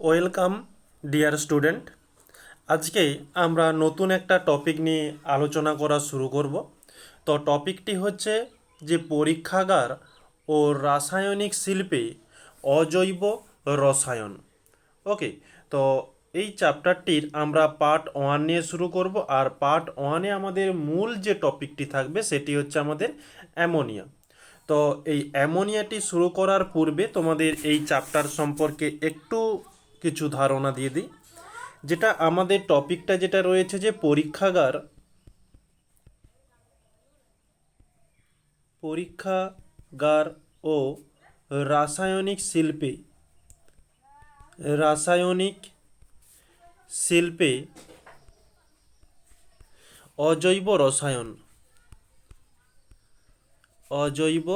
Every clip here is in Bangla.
Welcome, dear student. আজকে আমরা নতুন একটা টপিক নিয়ে আলোচনা করা শুরু করব। তো টপিকটি হচ্ছে যে পরীক্ষাগার ও রাসায়নিক শিল্পে অজৈব রসায়ন। ওকে, তো এই চ্যাপ্টারটির আমরা পার্ট ওয়ান নিয়ে শুরু করব। আর পার্ট ওয়ানে আমাদের মূল যে টপিকটি থাকবে সেটি হচ্ছে আমাদের অ্যামোনিয়া। তো এই অ্যামোনিয়াটি শুরু করার পূর্বে তোমাদের এই চ্যাপ্টার সম্পর্কে একটু কিছু ধারণা দিয়ে দিই। যেটা আমাদের টপিকটা যেটা রয়েছে যে পরীক্ষাগার পরীক্ষাগার ও রাসায়নিক শিল্পে রাসায়নিক শিল্পে অজৈব রসায়ন অজৈব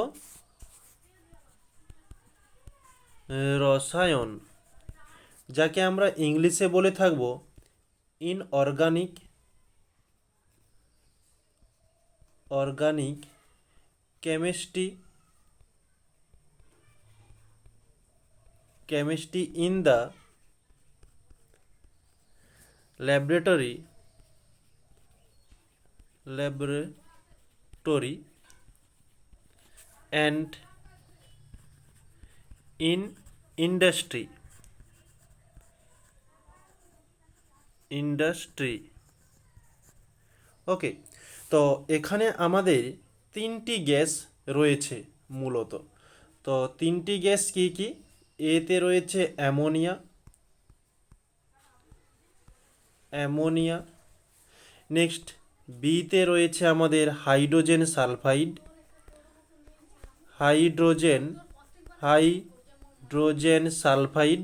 রসায়ন যাকে আমরা ইংলিশে বলে থাকব inorganic organic chemistry chemistry in the laboratory laboratory and in industry industry. Okay, তো এখানে আমাদের তিনটি গ্যাস রয়েছে মূলত। তো তিনটি গ্যাস কি কি? এতে রয়েছে অ্যামোনিয়া অ্যামোনিয়া, নেক্সট বিতে রয়েছে আমাদের hydrogen sulphide, hydrogen hydrogen sulphide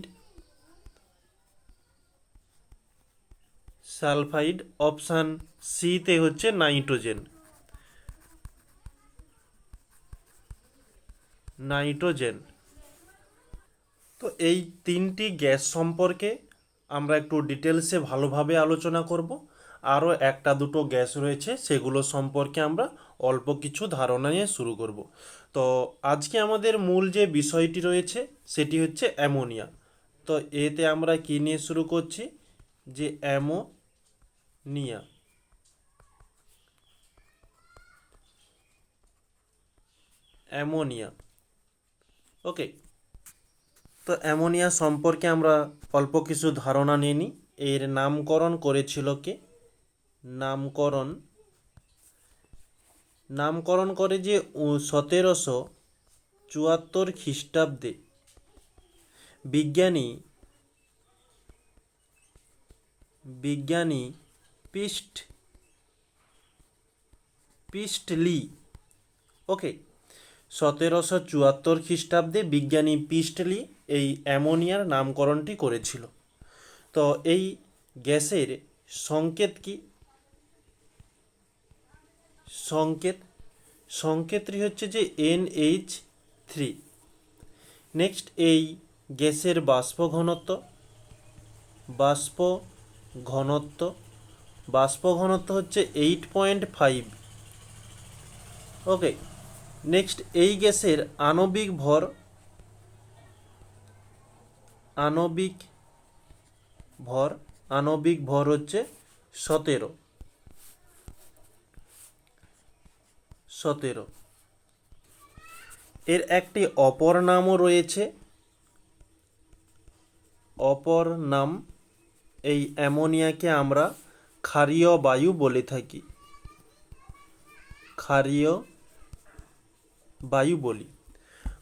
sulphide option সিতে হচ্ছে নাইট্রোজেন। নাইট্রোজেন। তো এই তিনটি গ্যাস সম্পর্কে আমরা একটু ডিটেলসে ভালোভাবে আলোচনা করব। আরও একটা দুটো গ্যাস রয়েছে, সেগুলো সম্পর্কে আমরা অল্প কিছু ধারণা নিয়ে শুরু করব। তো আজকে আমাদের মূল যে বিষয়টি রয়েছে, সেটি হচ্ছে অ্যামোনিয়া। তো এতে আমরা কী নিয়ে শুরু করছি? যে অ্যামোনিয়া অ্যামোনিয়া। ওকে। তো অ্যামোনিয়া সম্পর্কে আমরা অল্প কিছু ধারণা নিয়ে নিই। এর নামকরণ করেছিল কে? নামকরণ। নামকরণ করে যে সতেরোশো চুয়াত্তর খ্রিস্টাব্দে বিজ্ঞানী বিজ্ঞানী পিস্ট, পিস্টলি। ওকে সতেরোশো চুয়াত্তর খ্রিস্টাব্দে বিজ্ঞানী পিস্টলি এই অ্যামোনিয়ার নামকরণটি করেছিল। তো এই গ্যাসের সংকেত কি? সংকেত, সংকেতটি হচ্ছে যে এন এইচ থ্রি। নেক্সট এই গ্যাসের বাষ্প ঘনত্ব বাষ্প ঘনত্ব বাষ্প ঘনত্ব হচ্ছে eight point five okay next এই গ্যাসের আণবিক ভর আণবিক ভর আণবিক ভর হচ্ছে সতেরো। সতেরো। এর একটি অপর নামও রয়েছে। অপর নাম এই অ্যামোনিয়াকে আমরা ক্ষারীয় বায়ু বলে থাকি। ক্ষারীয় বায়ু বলি।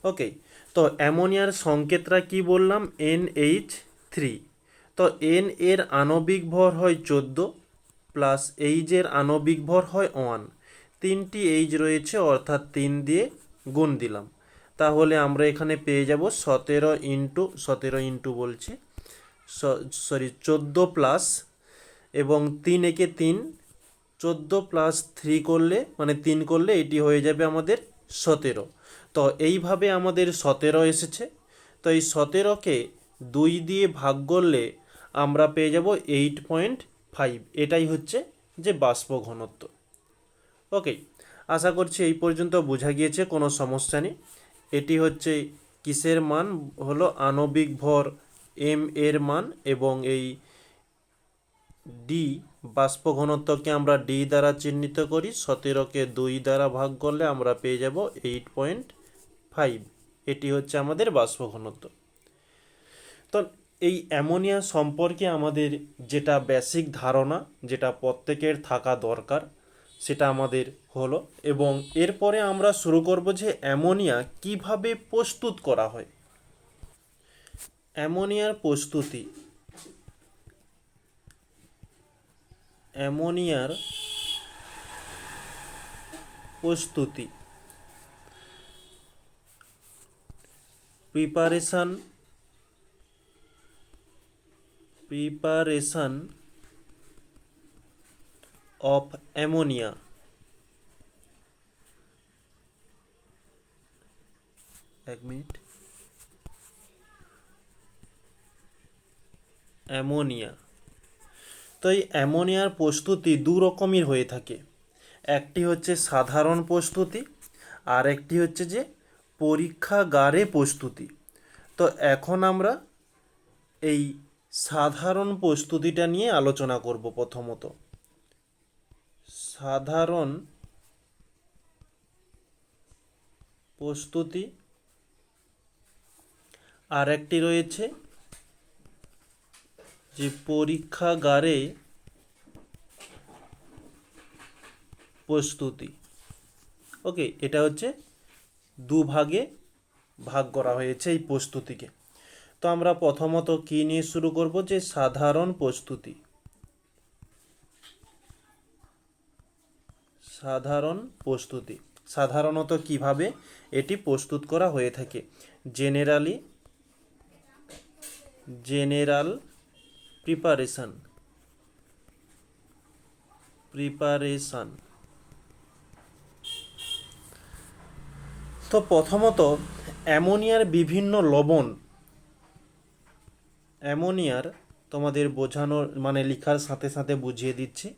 ওকে তো অ্যামোনিয়ার সংকেতরা কি বললাম? এন এইচ থ্রি তো এন এর আণবিক ভর হয় চোদ্দ প্লাস এইচের আণবিক ভর হয় ওয়ান তিনটি এইচ রয়েছে, অর্থাৎ তিন দিয়ে গুণ দিলাম। তাহলে আমরা এখানে পেয়ে যাব সতেরো ইন্টু সতেরো ইন্টু বলছি সরি চোদ্দ প্লাস এবং তিন একে তিন, চোদ্দ প্লাস থ্রি করলে মানে তিন করলে এটি হয়ে যাবে আমাদের সতেরো। তো এইভাবে আমাদের সতেরো এসেছে। তো এই সতেরোকে দুই দিয়ে ভাগ করলে আমরা পেয়ে যাব এইট পয়েন্ট ফাইভ এটাই হচ্ছে যে বাষ্প ঘনত্ব। ওকে, আশা করছি এই পর্যন্ত বোঝা গিয়েছে, কোনো সমস্যা নেই। এটি হচ্ছে কিসের মান? হলো আণবিক ভর এম এর মান এবং এই ডি বাষ্প ঘনত্বকে আমরা ডি দ্বারা চিহ্নিত করি, সতেরোকে দুই দ্বারা ভাগ করলে আমরা পেয়ে যাব এইট পয়েন্ট ফাইভ এটি হচ্ছে আমাদের বাষ্প ঘনত্ব তো এই অ্যামোনিয়া সম্পর্কে আমাদের যেটা বেসিক ধারণা, যেটা প্রত্যেকের থাকা দরকার, সেটা আমাদের হলো এবং এরপরে আমরা শুরু করব যে অ্যামোনিয়া কীভাবে প্রস্তুত করা হয়। অ্যামোনিয়ার প্রস্তুতি অ্যামোনিয়ার প্রস্তুতি। Preparation preparation of ammonia. এক মিনিট। অ্যামোনিয়া। তো এই অ্যামোনিয়ার প্রস্তুতি দু রকমের হয়ে থাকে। একটি হচ্ছে সাধারণ প্রস্তুতি আর একটি হচ্ছে যে পরীক্ষাগারে প্রস্তুতি। তো এখন আমরা এই সাধারণ প্রস্তুতিটা নিয়ে আলোচনা করব প্রথমত। সাধারণ প্রস্তুতি আর একটি রয়েছে যে পরীক্ষাগারে প্রস্তুতি। ওকে, এটা হচ্ছে দুভাগে ভাগ করা হয়েছে এই প্রস্তুতিকে। তো আমরা প্রথমত কি নিয়ে শুরু করব? যে সাধারণ প্রস্তুতি। সাধারণ প্রস্তুতি। সাধারণত কীভাবে এটি প্রস্তুত করা হয়ে থাকে? জেনারেলি, জেনারেল প্রিপারেশন প্রিপারেশন তো প্রথমত, অ্যামোনিয়ার বিভিন্ন লবণ। অ্যামোনিয়ার তোমাদের বোঝানোর মানে লেখার সাথে সাথে বুঝিয়ে দিচ্ছি।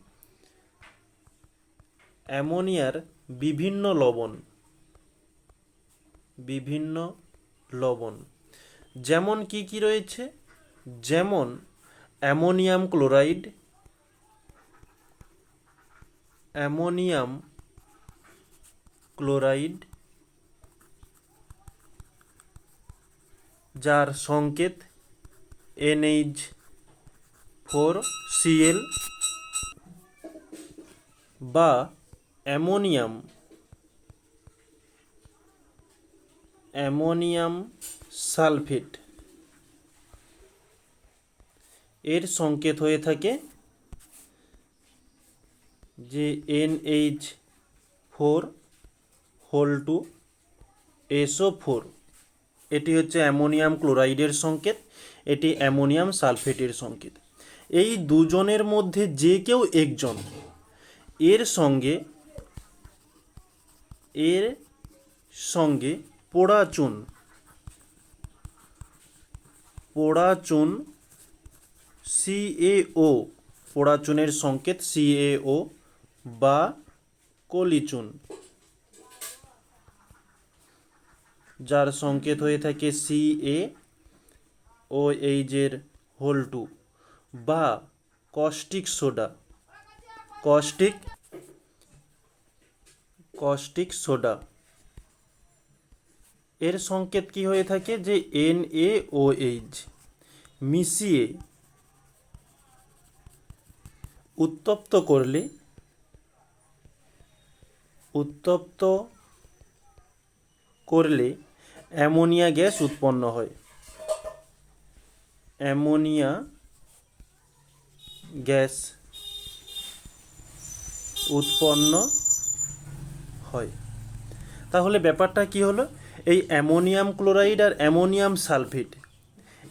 অ্যামোনিয়ার বিভিন্ন লবণ। বিভিন্ন লবণ। যেমন কি কি রয়েছে? যেমন অ্যামোনিয়াম ক্লোরাইড অ্যামোনিয়াম ক্লোরাইড যার সংকেত N H four C L বা অ্যামোনিয়াম। Ammonium sulphate. এর সংকেত হয়ে থাকে যে N H four whole two S O four এটি হচ্ছে অ্যামোনিয়াম ক্লোরাইডের সংকেত, এটি অ্যামোনিয়াম সালফেটের সংকেত। এই দুজনের মধ্যে যে কেউ একজন, এর সঙ্গে এর সঙ্গে পোড়া চুন পোড়া চুন সিএও পোড়া চুনের সংকেত সিএও বা কলিচুন। যার সংকেত হয়ে থাকে সি এ ও এইচের হোল টু বা caustic soda. Caustic caustic soda. এর সংকেত কি হয়ে থাকে? যে এন এ ও এইচ, মিশিয়ে উত্তপ্ত করলে উত্তপ্ত করলে অ্যামোনিয়া গ্যাস উৎপন্ন হয়। অ্যামোনিয়া গ্যাস উৎপন্ন হয়। তাহলে ব্যাপারটা কি হলো? এই অ্যামোনিয়াম ক্লোরাইড আর অ্যামোনিয়াম সালফেট,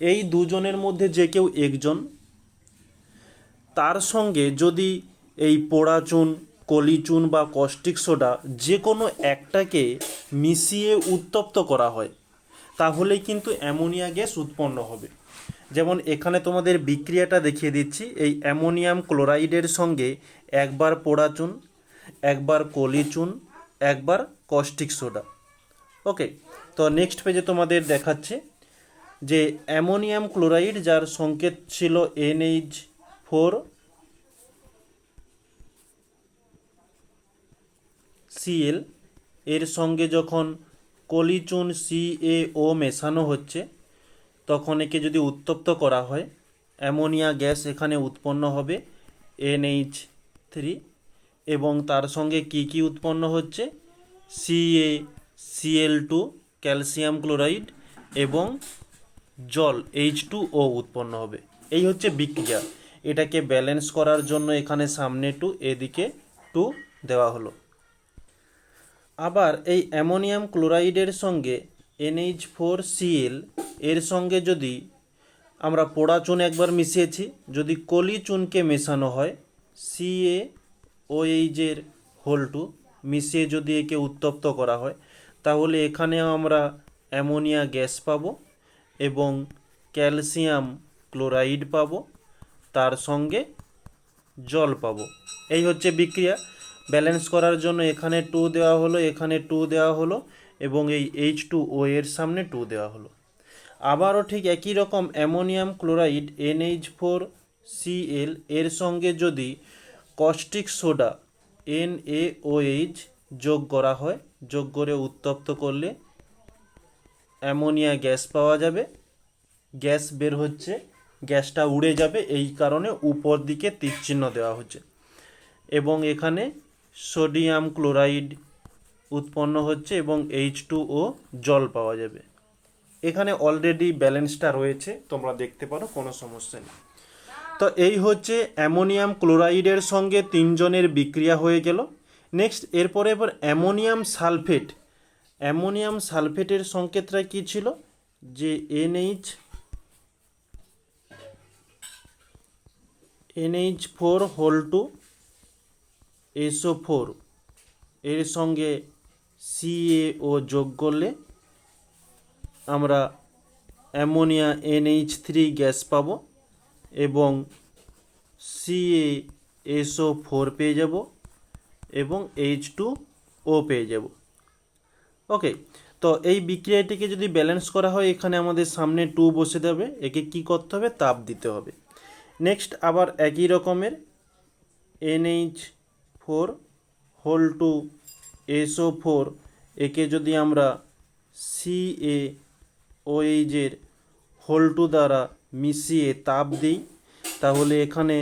এই দুজনের মধ্যে যে কেউ একজন তার সঙ্গে যদি এই পোড়া চুন, কলি চুন বা কস্টিক সোডা যে কোনো একটাকে মিশিয়ে উত্তপ্ত করা হয় তাহলেই কিন্তু অ্যামোনিয়া গ্যাস উৎপন্ন হবে। যেমন এখানে তোমাদের বিক্রিয়াটা দেখিয়ে দিচ্ছি, এই অ্যামোনিয়াম ক্লোরাইডের সঙ্গে একবার পোড়া চুন, একবার কলি চুন, একবার কস্টিক সোডা। ওকে, তো নেক্সট পেজে তোমাদের দেখাচ্ছে যে অ্যামোনিয়াম ক্লোরাইড যার সংকেত ছিল এনএইচ ফোর, সিএল, এর সঙ্গে যখন কলিচুন সিএও মেশানো হচ্ছে, তখন একে যদি উত্তপ্ত করা হয়, অ্যামোনিয়া গ্যাস এখানে উৎপন্ন হবে এনএইচ থ্রি এবং তার সঙ্গে কি কি উৎপন্ন হচ্ছে? C A, C L two, calcium chloride এবং জল, এইচ টু ও উৎপন্ন হবে। এই হচ্ছে বিক্রিয়া। এটাকে ব্যালেন্স করার জন্য এখানে সামনে টু এদিকে টু দেওয়া হলো। আবার এই অ্যামোনিয়াম ক্লোরাইডের সঙ্গে এনএইচ ফোর সিএল, এর সঙ্গে যদি আমরা পোড়া চুন একবার মিশিয়েছি, যদি কলি চুনকে মেশানো হয় সিএ ওএইচের হোল টু মিশিয়ে যদি একে উত্তপ্ত করা হয়, তাহলে এখানেও আমরা অ্যামোনিয়া গ্যাস পাবো এবং ক্যালসিয়াম ক্লোরাইড পাবো। তার সঙ্গে জল পাবো। এই হচ্ছে বিক্রিয়া। ব্যালেন্স করার জন্য এখানে টু দেওয়া হলো, এখানে টু দেওয়া হলো এবং এই এইচ টু ও এর সামনে টু দেওয়া হলো। আবারও ঠিক একই রকম ammonium chloride N H four C L এর সঙ্গে যদি caustic soda N A O H যোগ করা হয়, যোগ করে উত্তপ্ত করলে অ্যামোনিয়া গ্যাস পাওয়া যাবে। গ্যাস বের হচ্ছে গ্যাসটা উড়ে যাবে, এই কারণে উপর দিকে তীরচিহ্ন দেওয়া হচ্ছে। এবং এখানে সোডিয়াম ক্লোরাইড উৎপন্ন হচ্ছে এবং এইচ টু ও জল পাওয়া যাবে। এখানে অলরেডি ব্যালেন্সটা রয়েছে, তোমরা দেখতে পারো, কোনো সমস্যা নেই। তো এই হচ্ছে অ্যামোনিয়াম ক্লোরাইডের সঙ্গে তিনজনের বিক্রিয়া হয়ে গেল। নেক্সট, এরপরে এবার অ্যামোনিয়াম সালফেট। অ্যামোনিয়াম সালফেটের সংকেতটা কী ছিল? যে N H N H four whole two S O four এর সঙ্গে সিএও যোগ করলে আমরা অ্যামোনিয়া এনএইচ থ্রি গ্যাস পাবো এবং সিএ এসও ফোর পেয়ে যাব এবং এইচ টু ও পেয়ে যাব। ওকে তো এই বিক্রিয়াটিকে যদি ব্যালেন্স করা হয়, এখানে আমাদের সামনে টু বসে দেবে একে কি করতে হবে? তাপ দিতে হবে। নেক্সট আবার একই রকমের N H four whole two S O four একে যদি আমরা সি এ ওএইচের হোল টু দ্বারা মিশিয়ে তাপ দিই, তাহলে এখানে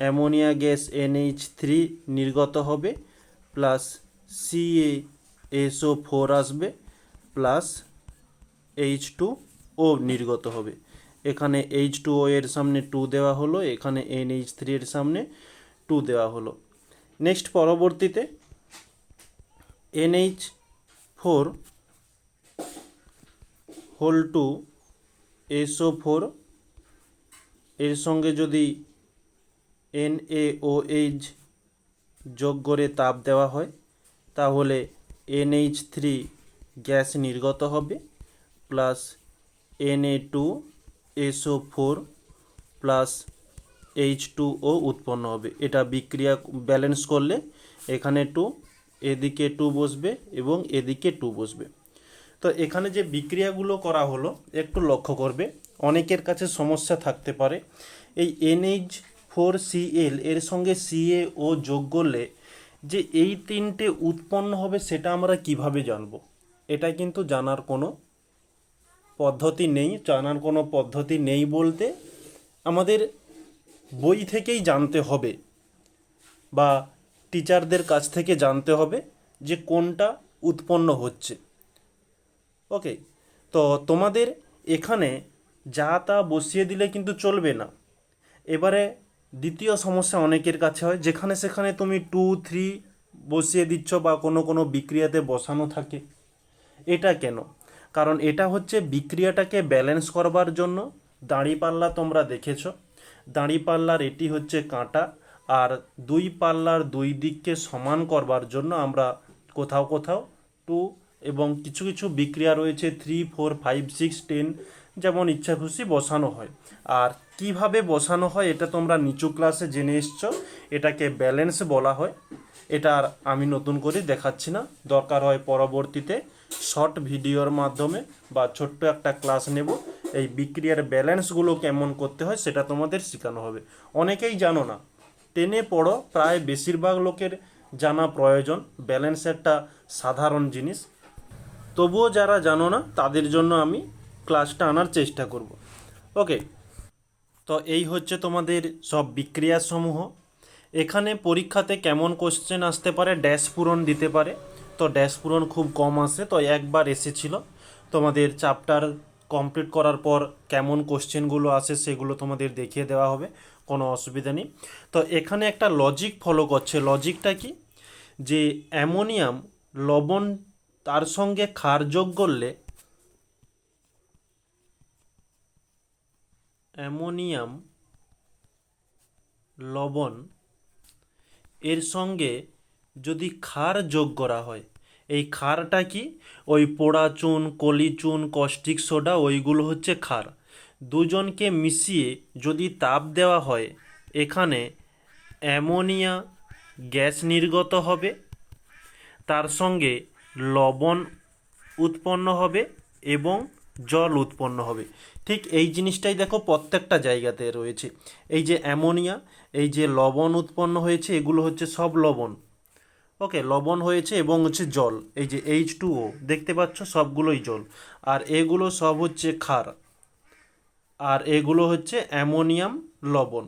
অ্যামোনিয়া গ্যাস এনএইচ থ্রি নির্গত হবে, plus C A S O four আসবে, প্লাস এইচ টু ও নির্গত হবে। এখানে এইচ টু ও এর সামনে টু দেওয়া হলো, এখানে এন এইচ থ্রি এর সামনে টু দেওয়া হলো। নেক্সট পরবর্তীতে N H four whole two S O four এর সঙ্গে যদি এন এ ও এইচ যোগ করে তাপ দেওয়া হয়, তাহলে এনএইচ থ্রি গ্যাস নির্গত হবে plus N A two S O four plus H two O উৎপন্ন হবে। এটা বিক্রিয়া ব্যালেন্স করলে এখানে টু এদিকে টু বসবে এবং এদিকে টু বসবে। তো এখানে যে বিক্রিয়াগুলো করা হলো, একটু লক্ষ্য করবে। অনেকের কাছে সমস্যা থাকতে পারে। এই এনএইচ ফোর সিএল এর সঙ্গে সিএ ও যোগ করলে যে এই তিনটে উৎপন্ন হবে, সেটা আমরা কীভাবে জানব? এটা কিন্তু জানার কোনো পদ্ধতি নেই, জানার কোনো পদ্ধতি নেই বলতে আমাদের বই থেকেই জানতে হবে বা টিচারদের কাছ থেকে জানতে হবে যে কোনটা উৎপন্ন হচ্ছে। ওকে তো তোমাদের এখানে যা তা বসিয়ে দিলে কিন্তু চলবে না। এবারে দ্বিতীয় সমস্যা অনেকের কাছে হয়, যেখানে সেখানে তুমি টু থ্রি বসিয়ে দিচ্ছ বা কোনো কোনো বিক্রিয়াতে বসানো থাকে। এটা কেন? কারণ এটা হচ্ছে বিক্রিয়াটাকে ব্যালেন্স করবার জন্য। দাঁড়িপাল্লা তোমরা দেখেছ। দাঁড়িপাল্লার এটি হচ্ছে কাঁটা আর দুই পাল্লার দুই দিককে সমান করবার জন্য আমরা কোথাও কোথাও টু এবং কিছু কিছু বিক্রিয়া রয়েছে three four five six ten যেমন ইচ্ছা খুশি বসানো হয়। আর কীভাবে বসানো হয় এটা তোমরা নিচু ক্লাসে জেনে এসছ। এটাকে ব্যালেন্স বলা হয়। এটা আর আমি নতুন করে দেখাচ্ছি না। দরকার হয় পরবর্তীতে শর্ট ভিডিওর মাধ্যমে বা ছোট্ট একটা ক্লাস নেব। এই বিক্রিয়ার ব্যালেন্সগুলো কেমন করতে হয় সেটা তোমাদের শেখানো হবে। অনেকেই জানো না, টেনে পড়ো প্রায় বেশিরভাগ লোকের জানা প্রয়োজন, ব্যালেন্স একটা সাধারণ জিনিস। তবুও যারা জানো না, তাদের জন্য আমি ক্লাসটা আনার চেষ্টা করব। ওকে, তো এই হচ্ছে তোমাদের সব বিক্রিয়াসমূহ। এখানে পরীক্ষাতে কেমন কোশ্চেন আসতে পারে ড্যাশ পূরণ দিতে পারে। তো ড্যাশ পূরণ খুব কম আসে তো একবার এসেছিল। তোমাদের চ্যাপ্টার কমপ্লিট করার পর কেমন কোশ্চেনগুলো আসে সেগুলো তোমাদের দেখিয়ে দেওয়া হবে, কোনো অসুবিধা নেই। তো এখানে একটা লজিক ফলো করছে। লজিকটা কি? যে অ্যামোনিয়াম লবণ তার সঙ্গে ক্ষার যোগ করলে অ্যামোনিয়াম লবণ এর সঙ্গে যদি ক্ষার যোগ করা হয়, এই ক্ষারটা কি? ওই পোড়া চুন, কলি চুন, কস্টিক সোডা, ওইগুলো হচ্ছে ক্ষার। দুজনকে মিশিয়ে যদি তাপ দেওয়া হয়, এখানে অ্যামোনিয়া গ্যাস নির্গত হবে, তার সঙ্গে লবণ উৎপন্ন হবে এবং জল উৎপন্ন হবে। ঠিক এই জিনিসটাই দেখো প্রত্যেকটা জায়গাতে রয়েছে। এই যে অ্যামোনিয়া, এই যে লবণ উৎপন্ন হয়েছে, এগুলো হচ্ছে সব লবণ। ওকে লবণ হয়েছে এবং হচ্ছে জল। এই যে এইচ টু ও দেখতে পাচ্ছ সবগুলোই জল। আর এগুলো সব হচ্ছে ক্ষার। আর এগুলো হচ্ছে অ্যামোনিয়াম, লবণ।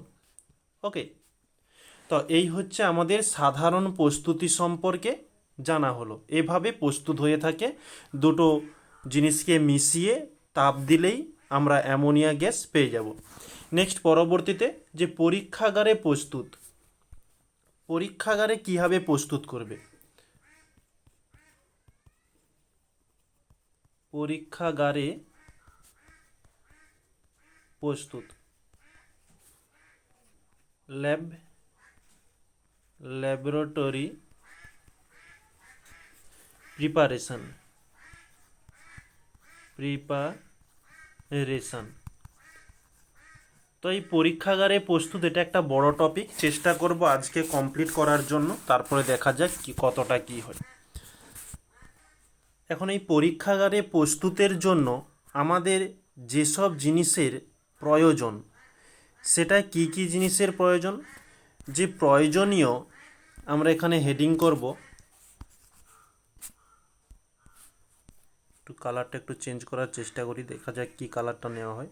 ওকে তো এই হচ্ছে আমাদের সাধারণ প্রস্তুতি সম্পর্কে জানা হলো। এভাবে প্রস্তুত হয়ে থাকে দুটো জিনিসকে মিশিয়ে তাপ দিলেই আমরা অ্যামোনিয়া গ্যাস পেয়ে যাব। নেক্সট পরবর্তীতে যে পরীক্ষাগারে প্রস্তুত পরীক্ষাগারে কীভাবে প্রস্তুত করবে? পরীক্ষাগারে প্রস্তুত। Lab laboratory preparation. প্রিপারেশন। তো এই পরীক্ষাগারে প্রস্তুত, এটা একটা বড় টপিক চেষ্টা করব আজকে কমপ্লিট করার জন্য। তারপরে দেখা যাক কি, কতটা কি হয়। এখন এই পরীক্ষাগারে প্রস্তুতের জন্য আমাদের যেসব জিনিসের প্রয়োজন, সেটা কি কি জিনিসের প্রয়োজন? যে প্রয়োজনীয়, আমরা এখানে হেডিং করব। একটু কালারটা একটু চেঞ্জ করার চেষ্টা করি, দেখা যাক কি কালারটা নেওয়া হয়।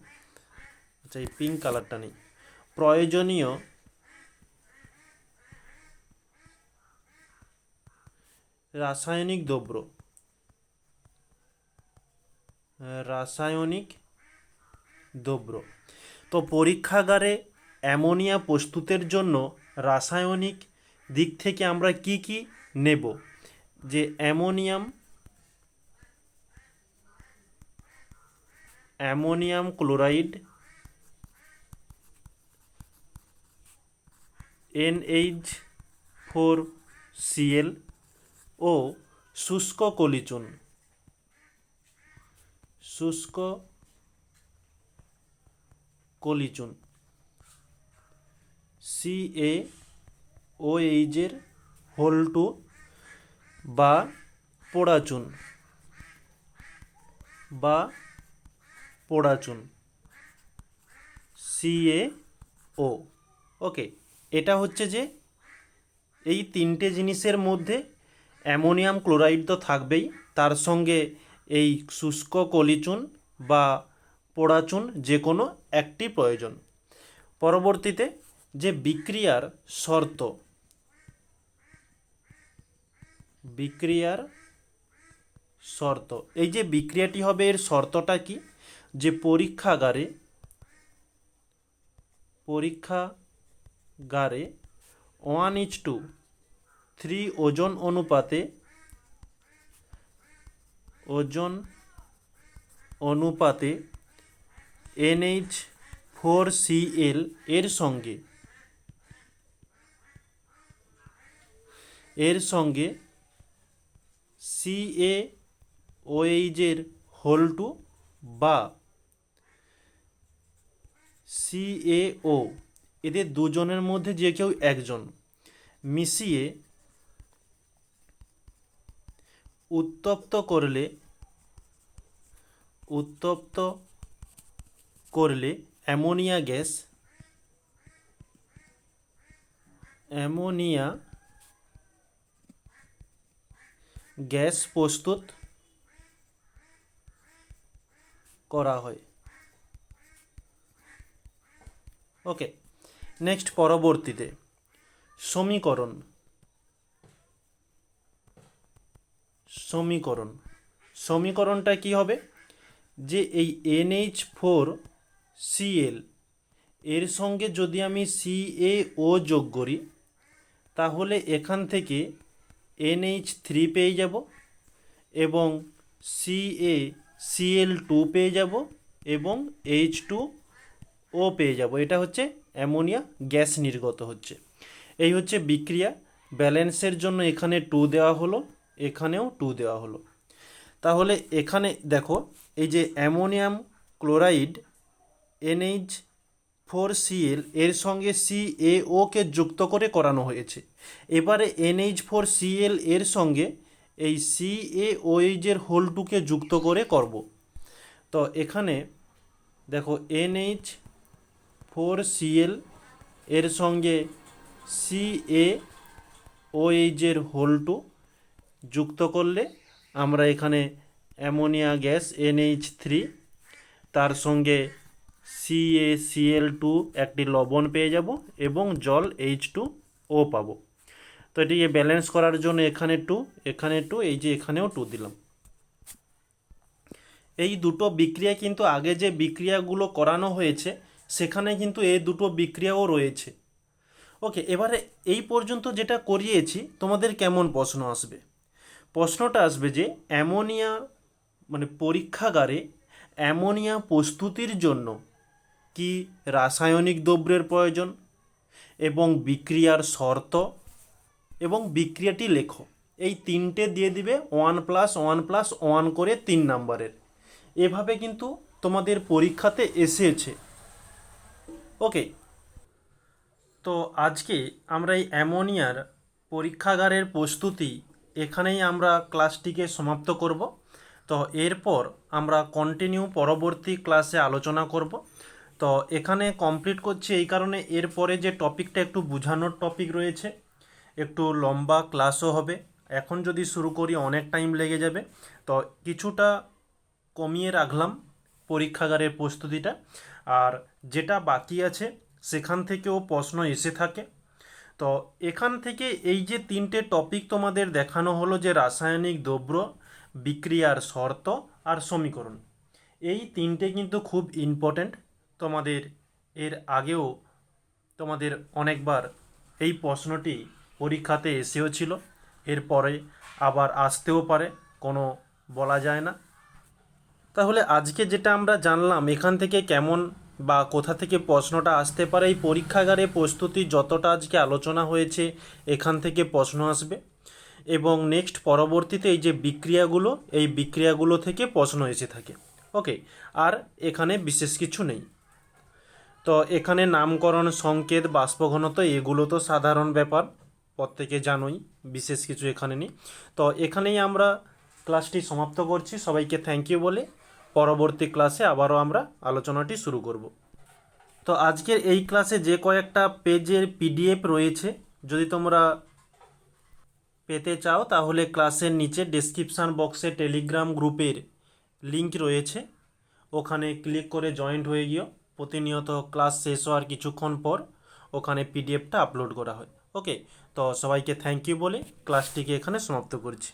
আচ্ছা এই পিঙ্ক কালারটা নেই। প্রয়োজনীয় রাসায়নিক দ্রব্য। রাসায়নিক দ্রব্য। তো পরীক্ষাগারে অ্যামোনিয়া প্রস্তুতের জন্য রাসায়নিক দিক থেকে আমরা কি কি নেব? যে ammonium ammonium chloride NH four CL ও শুষ্ক কলিচুন। শুষ্ক কলিচুন। সি এ ও এইচের হোল টু বা পোড়াচুন। বা পোড়াচুন। সি এ ও ওকে এটা হচ্ছে যে এই তিনটে জিনিসের মধ্যে অ্যামোনিয়াম ক্লোরাইড তো থাকবেই, তার সঙ্গে এই শুষ্ক কলিচুন বা পোড়াচুন যে কোনো একটি প্রয়োজন। পরবর্তীতে যে বিক্রিয়ার শর্ত বিক্রিয়ার শর্ত, এই যে বিক্রিয়াটি হবে এর শর্তটা কি? যে পরীক্ষাগারে পরীক্ষাগারে ওয়ান ইচ টু, থ্রি ওজন অনুপাতে ওজন অনুপাতে এনএইচ ফোর সিএল এর সঙ্গে এর সঙ্গে সিএ ওএইচের হোল টু বা সিএও এদের দুজনের মধ্যে যে কেউ একজন। মিশিয়ে উত্তপ্ত করলে উত্তপ্ত করলে অ্যামোনিয়া গ্যাস অ্যামোনিয়া গ্যাস প্রস্তুত করা হয়। ওকে। নেক্সট পরবর্তীতে, সমীকরণ। সমীকরণ। সমীকরণটা কি হবে? যে এই এনএইচ ফোর সিএল এর সঙ্গে যদি আমি সিএও যোগ করি, তাহলে এখান থেকে এনএইচ থ্রি পেয়ে যাব এবং সিএ সিএল টু পেয়ে যাব এবং এইচ টু ও পেয়ে যাব। এটা হচ্ছে অ্যামোনিয়া গ্যাস নির্গত হচ্ছে। এই হচ্ছে বিক্রিয়া। ব্যালেন্সের জন্য এখানে টু দেওয়া হলো, এখানেও টু দেওয়া হলো। তাহলে এখানে দেখো, এই যে ammonium chloride N H four C L এর সঙ্গে সিএওকে যুক্ত করে করানো হয়েছে। এবারে এনএইচ ফোর সিএল এর সঙ্গে এই সিএওএইচের হোলটুকে যুক্ত করে করব। তো এখানে দেখো এনএইচ ফোর সিএল এর সঙ্গে সিএ ওএইচের হোল টু যুক্ত করলে আমরা এখানে অ্যামোনিয়া গ্যাস এনএইচ থ্রি তার সঙ্গে সিএ সিএল টু একটি লবণ পেয়ে যাব এবং জল এইচ টু ও পাবো। তো এটিকে ব্যালেন্স করার জন্য এখানে টু এখানে টু এই যে এখানেও টু দিলাম। এই দুটো বিক্রিয়া কিন্তু আগে যে বিক্রিয়াগুলো করানো হয়েছে সেখানে কিন্তু এই দুটো বিক্রিয়াও রয়েছে। ওকে এবারে এই পর্যন্ত যেটা করিয়েছি, তোমাদের কেমন প্রশ্ন আসবে? প্রশ্নটা আসবে যে, অ্যামোনিয়া মানে পরীক্ষাগারে অ্যামোনিয়া প্রস্তুতির জন্য কি রাসায়নিক দ্রব্যের প্রয়োজন এবং বিক্রিয়ার শর্ত এবং বিক্রিয়াটি লেখো। এই তিনটে দিয়ে দিবে, one plus one plus one করে তিন নাম্বারের। এভাবে কিন্তু তোমাদের পরীক্ষাতে এসেছে। ওকে তো আজকে আমরা এই অ্যামোনিয়ার পরীক্ষাগারের প্রস্তুতি এখানেই আমরা ক্লাসটিকে সমাপ্ত করব। তো এরপর আমরা কন্টিনিউ পরবর্তী ক্লাসে আলোচনা করব। তো এখানে কমপ্লিট করছি এই কারণে এরপরে যে টপিকটা একটু বোঝানোর টপিক রয়েছে, একটু লম্বা ক্লাসও হবে। এখন যদি শুরু করি, অনেক টাইম লেগে যাবে। তো কিছুটা কমিয়ে রাখলাম পরীক্ষাগারের প্রস্তুতিটা। আর যেটা বাকি আছে, সেখান থেকেও প্রশ্ন এসে থাকে। তো এখান থেকে এই যে তিনটে টপিক তোমাদের দেখানো হলো যে রাসায়নিক দ্রব্য, বিক্রিয়ার শর্ত আর সমীকরণ, এই তিনটে কিন্তু খুব ইম্পর্ট্যান্ট তোমাদের এর আগেও তোমাদের অনেকবার এই প্রশ্নটি পরীক্ষাতে এসেও ছিল। এরপরে আবার আসতেও পারে, কোনো বলা যায় না। তাহলে আজকে যেটা আমরা জানলাম, এখান থেকে কেমন বা কোথা থেকে প্রশ্নটা আসতে পারে, এই পরীক্ষাগারে প্রস্তুতি যতটা আজকে আলোচনা হয়েছে, এখান থেকে প্রশ্ন আসবে। এবং নেক্সট পরবর্তীতে এই যে বিক্রিয়াগুলো, এই বিক্রিয়াগুলো থেকে প্রশ্ন এসে থাকে। ওকে আর এখানে বিশেষ কিছু নেই। তো এখানে নামকরণ, সংকেত, বাষ্পঘনত্ব, এগুলো তো সাধারণ ব্যাপার। প্রত্যেকে জানোই, বিশেষ কিছু এখানে নেই। তো এখানেই আমরা ক্লাসটি সমাপ্ত করছি। সবাইকে থ্যাংক ইউ বলে পরবর্তী ক্লাসে আবারও আমরা আলোচনাটি শুরু করব। তো আজকের এই ক্লাসে যে কয়েকটা পেজের পিডিএফ রয়েছে, যদি তোমরা পেতে চাও, তাহলে ক্লাসের নিচে ডেসক্রিপশান বক্সে টেলিগ্রাম গ্রুপের লিঙ্ক রয়েছে। ওখানে ক্লিক করে জয়েন্ট হয়ে গিয়েও প্রতিনিয়ত ক্লাস শেষ হওয়ার কিছুক্ষণ পর ওখানে পিডিএফটা আপলোড করা হয়। ওকে তো সবাইকে থ্যাংক ইউ বলে ক্লাসটিকে এখানে সমাপ্ত করছি।